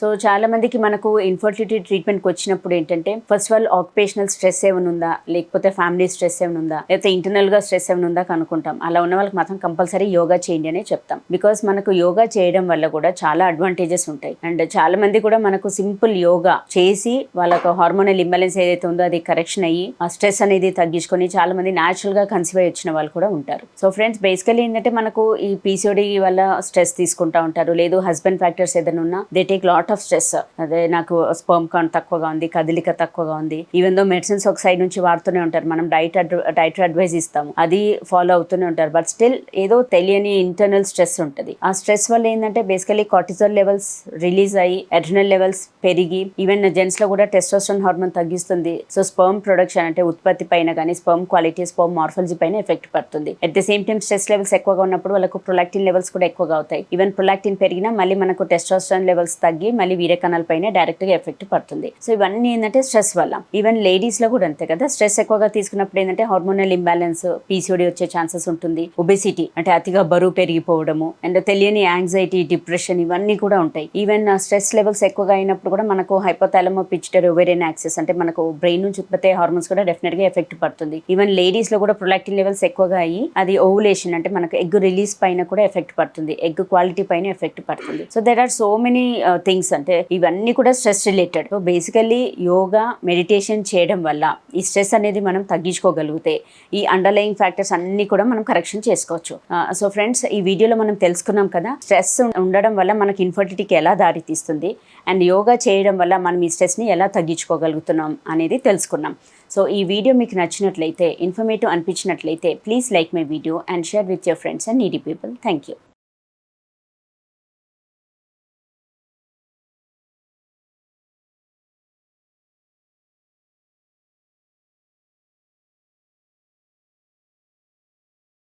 so చాలా మందికి మనకు ఇన్ఫర్టిలిటీ ట్రీట్మెంట్కి వచ్చినప్పుడు ఏంటంటే first of all occupational stress ఏమైనా ఉందా? లేకపోతే ఫ్యామిలీ స్ట్రెస్ ఏమైనా ఉందా? లేకపోతే ఇంటర్నల్గా స్ట్రెస్ ఏమైనా ఉందా కనుక్కుంటాం. అలా ఉన్న వాళ్ళకి మాత్రం కంపల్సరీ యోగా చేయండి అనే చెప్తాం. బికాస్ మనకు యోగా చేయడం వల్ల కూడా చాలా అడ్వాంటేజెస్ ఉంటాయి. అండ్ చాలా మంది కూడా మనకు సింపుల్ యోగా చేసి వాళ్ళకు హార్మోనల్ ఇంబాలెన్స్ ఏదైతే ఉందో అది కరెక్షన్ అయ్యి ఆ స్ట్రెస్ అనేది తగ్గించుకొని చాలా మంది న్యాచురల్గా కన్సీవ్ అయ్యి వచ్చిన వాళ్ళు కూడా ఉంటారు. సో ఫ్రెండ్స్ బేసికలీ ఏంటంటే మనకు ఈ పీసీఓడి వల్ల స్ట్రెస్ తీసుకుంటా ఉంటారు. లేదు హస్బెండ్ ఫ్యాక్టర్స్ ఏదైనా ఉన్నా they take lot of stress అదే నాకు స్పర్మ్ కౌంట్ తక్కువగా ఉంది కదలిక తక్కువగా ఉంది. ఈవెన్ దో మెడిసిన్స్ ఒక సైడ్ నుంచి వాడుతూనే ఉంటారు. మనం డైట్ డైట్ అడ్వైజ్ ఇస్తాము. అది ఫాలో అవుతూనే ఉంటారు. బట్ స్టిల్ ఏదో తెలియని ఇంటర్నల్ స్ట్రెస్ ఉంటుంది. ఆ స్ట్రెస్ వల్ల ఏంటంటే బేసికలీ కార్టిజోల్ లెవెల్స్ రిలీజ్ అయ్యి అడ్రినల్ లెవెల్స్ పెరిగి ఈవెన్ జెంట్స్లో కూడా టెస్టోస్టోన్ హార్మోన్ తగ్గిస్తుంది. సో స్పర్మ్ ప్రొడక్షన్ అంటే ఉత్పత్తి పైన కానీ స్పర్మ్ క్వాలిటీ స్పర్మ్ మార్ఫాలజీ పైన ఎఫెక్ట్ పడుతుంది. At the same time stress levels ఎక్కువగా ఉన్నప్పుడు వాళ్ళకు ప్రొలాక్టిన్ లెవెల్స్ కూడా ఎక్కువగా అవుతాయి. ఈవెన్ ప్రొలాక్టిన్ పెరిగినా మళ్ళీ మనకు టెస్టోస్టోన్ లెవెల్స్ తగ్గి మళ్ళీ వీరకణాల పైన డైరెక్ట్గా ఎఫెక్ట్ పడుతుంది. సో ఇవన్నీ ఏంటంటే స్ట్రెస్ వల్ల. ఈవెన్ లేడీస్లో కూడా అంతే కదా. స్ట్రెస్ ఎక్కువగా తీసుకున్నప్పుడు ఏంటంటే హార్మోనల్ ఇంబ్యాలెన్స్ పీసీఓడి వచ్చే ఛాన్సెస్ ఉంటుంది. ఒబెసిటీ అంటే అతిగా బరువు పెరిగిపోవడము అండ్ తెలియని యాంగ్జైటీ డిప్రెషన్ ఇవన్నీ కూడా ఉంటాయి. ఈవెన్ స్ట్రెస్ లెవెల్స్ ఎక్కువగా అయినప్పుడు కూడా మనకు హైపోథాలమో పిచ్టర్ ఓవేరియన్ యాక్సెస్ అంటే మనకు బ్రెయిన్ నుంచి ఉత్పత్తి హార్మోన్స్ కూడా డెఫినెట్గా ఎఫెక్ట్ పడుతుంది. ఈవెన్ లేడీస్లో కూడా ప్రొలాక్టిన్ లెవెల్స్ ఎక్కువగా అయ్యి అది ఓవులేషన్ అంటే మనకు ఎగ్ రిలీజ్ పైన కూడా ఎఫెక్ట్ పడుతుంది. ఎగ్ క్వాలిటీ పైన ఎఫెక్ట్ పడుతుంది. So there are so many things అంటే ఇవన్నీ కూడా stress related. So basically yoga meditation చేయడం వల్ల ఈ స్ట్రెస్ అనేది మనం తగ్గించుకోగలిగితే ఈ అండర్లయింగ్ ఫ్యాక్టర్స్ అన్ని కూడా మనం కరెక్షన్ చేసుకోవచ్చు. Uh, సో ఫ్రెండ్స్ ఈ వీడియోలో మనం తెలుసుకున్నాం కదా స్ట్రెస్ ఉండడం వల్ల మనకి ఇన్ఫర్టిటీకి ఎలా దారి తీస్తుంది అండ్ యోగా చేయడం వల్ల మనం ఈ స్ట్రెస్ని ఎలా తగ్గించుకోగలుగుతున్నాం అనేది తెలుసుకున్నాం. సో ఈ వీడియో మీకు నచ్చినట్లయితే informative అనిపించినట్లయితే please like my video and share with your friends and needy people thank you